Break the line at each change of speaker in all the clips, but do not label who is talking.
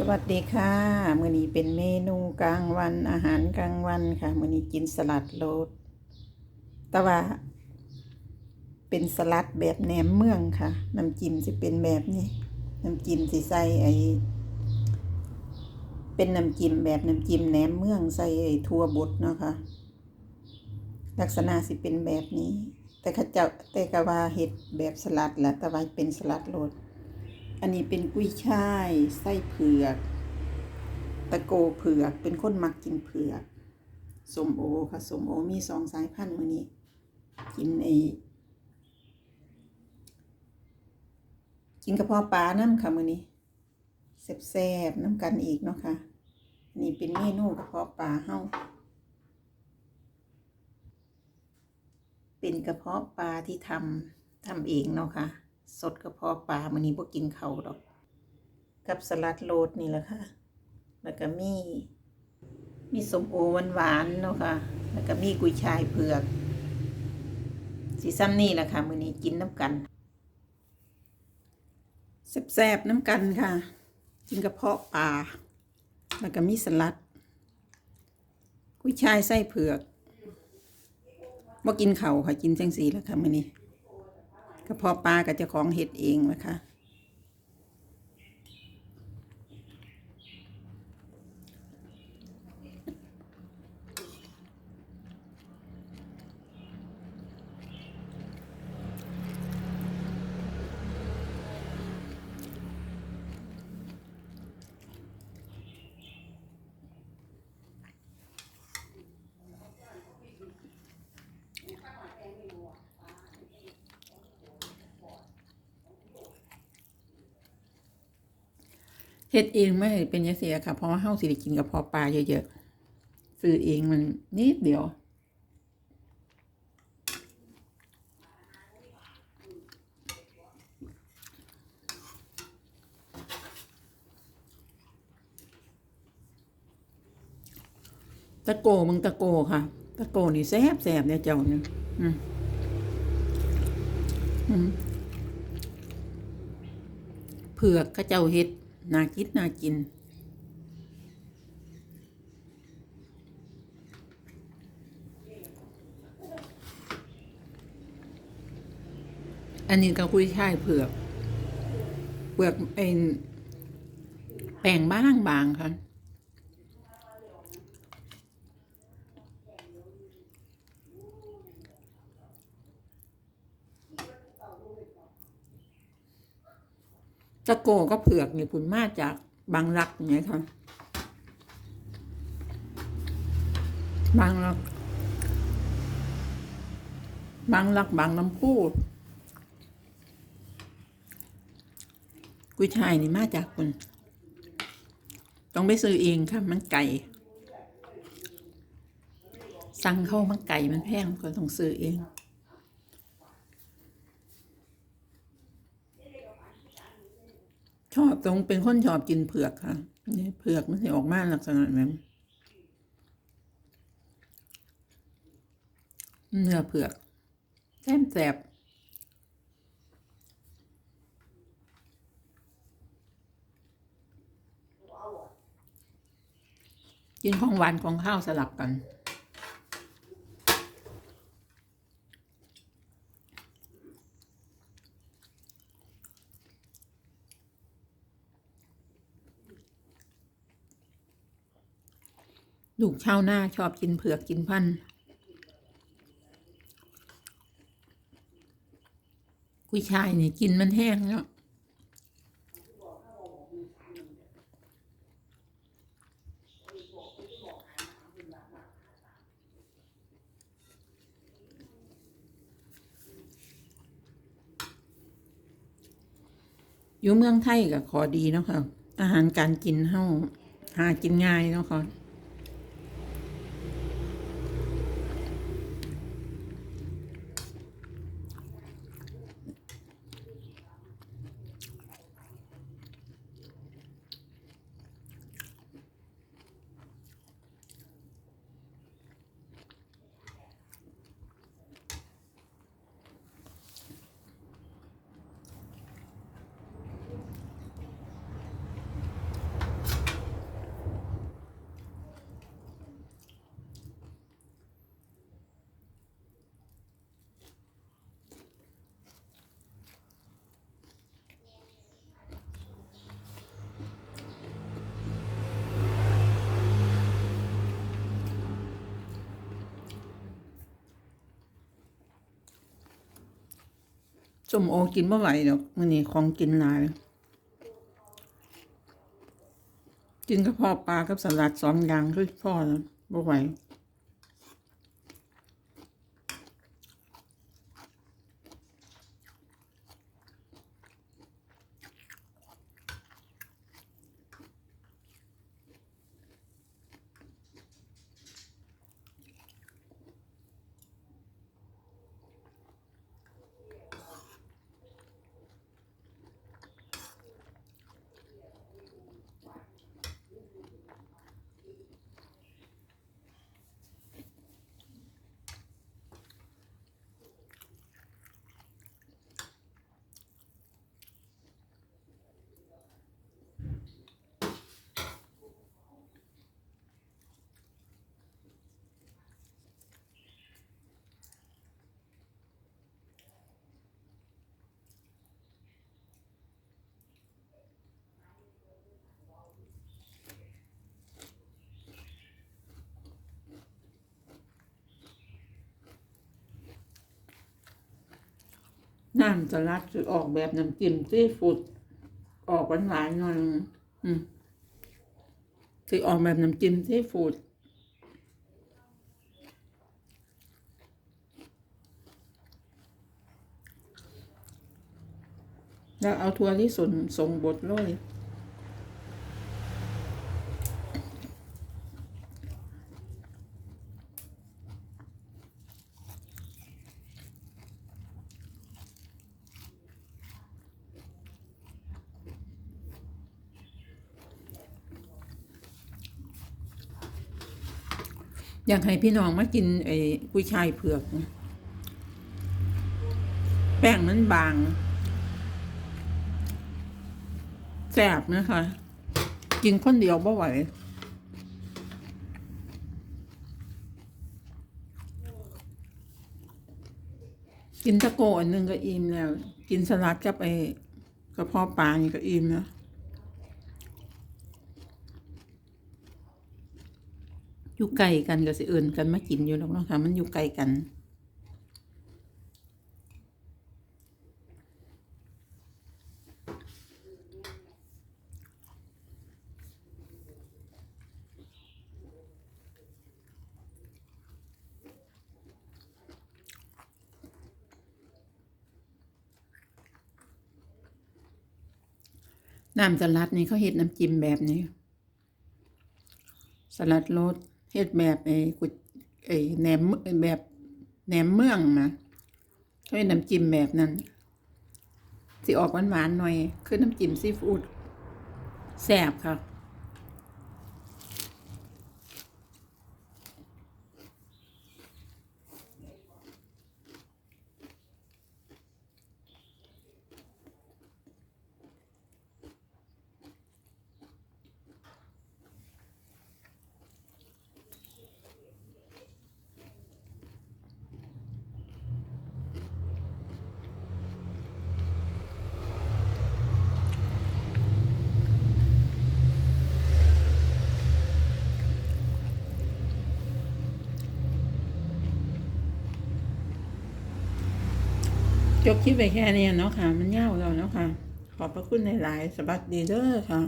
สวัสดีค่ะมื้อนี้เป็นเมนูกลางวันอาหารกลางวันค่ะมื้อนี้กินสลัดโรสแต่ว่า เป็นสลัดแบบแหนมเมืองค่ะน้ำจิ้มจะเป็นแบบนี้น้ำจิ้มสิใส่ไอเป็นน้ำจิ้มแบบน้ำจิ้มแหนมเมืองใส่ไอ้ทั่วบดเนาะค่ะลักษณะสิเป็นแบบนี้ แต่ข้าเจ้าแต่ก็ว่าเฮ็ดแบบสลัดแหละแต่ว่าเป็นสลัดโรส อันนี้เป็นกุ้ยช่ายไส้เผือก ตะโกเผือกเป็นคนมักกินเผือกส้มโอค่ะส้มโอมีสองสายพันธุ์มื้อนี้ กินไอกินกระเพาะปลาน้ำค่ะมื้อนี้แซ่บๆน้ำกันอีกเนาะค่ะนนี้เป็นเมนูกระเพาะปลาเฮาเป็นกระเพาะปลาที่ทำทำเองเนาะค่ะ สดกระเพาะปลามื้อนี้บ่กินเขาดอก กับสลัดโรดนี่แหละค่ะ แล้วก็มี มีสมโอหวานๆเนาะค่ะ แล้วก็มีกุยช่ายเผือกสีซ้ำนี่แหละค่ะมื้อนี้กินน้ำกันแซ่บๆน้ำกันค่ะ กินกระเพาะปลาแล้วก็มีสลัด กุยช่ายไส้เผือกบ่กินเขาค่ะ กินจังสีแหล้วค่ะมื้อนี้ กระเพาะปลากับเจ้าของเห็ดเองนะคะ เฮ็ดเองไม่เป็นยังเสียค่ะ เพราะว่าเฮาสิได้กินกระเพาะปลาเยอะๆซื้อเองมันนิดเดียวตะโกมึงตะโกค่ะ ตะโกนี่แซบแซบเนี่ยเจ้าเนี่ยอืมอืมเผือกข้าเจ้าเฮ็ด น่ากินน่ากิน อันนี้ก็คุยช่ายเผือก เปลือกเป็นแป้งบ้างบางค่ะ ตะโกก็เผือกนี่คุณมาจากบางรักไงคะบางรัก บางรักบางน้ำพูกุยช่ายนี่มาจากคุณต้องไปซื้อเองค่ะ มันไก่ สั่งเข้ามันไก่มันแพงก็ต้องซื้อเอง ชอบ ตรงเป็นคนชอบกินเผือกค่ะนี่เผือกมันจะออกมาลักษณะนั้นเนื้อเผือกแซ่บแสบกินของหวานของข้าวสลับกัน ลูกชาวนาชอบกินเผือกกินพันธุ์กุยชายนี่กินมันแห้งแล้วอยู่เมืองไทยก็ขอดีเนาะค่ะ อาหารการกินเฮาหากินง่ายเนาะค่ะ ส้มโอกินไม่ไหวดอกมื้อนี้ของกินหลาย กินกระเพาะปลากับสลัดสองอย่างคือพ่อแล้วบ่ไหว น้ำสลัดออกแบบน้ำจิ้มซีฟู้ดออกหวานๆหน่อยนึงอืมคือออกแบบน้ำจิ้มซีฟู้ดแล้วเอาทัวที่ส่วนส่งบดเลย อยากให้พี่น้องมากินไอ้กุ้ยช่ายเผือก แป้งมันบางแซ่บนะคะ กินคนเดียวบ่ไหวกินตะโกอันหนึ่งก็อิ่มแล้ว กินสลัดกับไอ้กระเพาะปลานี่ก็อิ่มแล้ว อยู่ไกลกันก็สิเอื่นกันมากินอยู่หรอกเนาะค่ะ มันอยู่ไกลกัน น้ำสลัดนี่เขาเฮ็ดน้ำจิ้มแบบนี้ สลัดรส เฮ็ดแบบไอ้กุดไอ้แหนมแบบแหนมเมืองนะเขาเฮ็ดน้ำจิ้มแบบนั้นสิออกหวานๆหน่อย คือน้ำจิ้มซีฟู้ดแซ่บค่ะ จบคลิปไปแค่นี้เนาะค่ะ มันยาวแล้วเนาะค่ะ ขอบพระคุณหลายๆสวัสดีเด้อค่ะ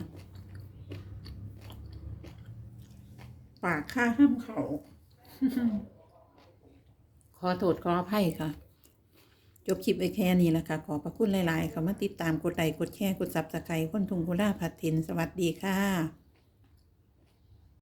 ปากค่าห้ามเขาขอโทษขออภัยค่ะ จบคลิปไปแค่นี้แหละค่ะ ขอบพระคุณหลาย ๆค่ะมาติดตามกดไลค์กดแชร์กดซับสไครต์คนทุงกุล่าพัดทิน สวัสดีค่ะ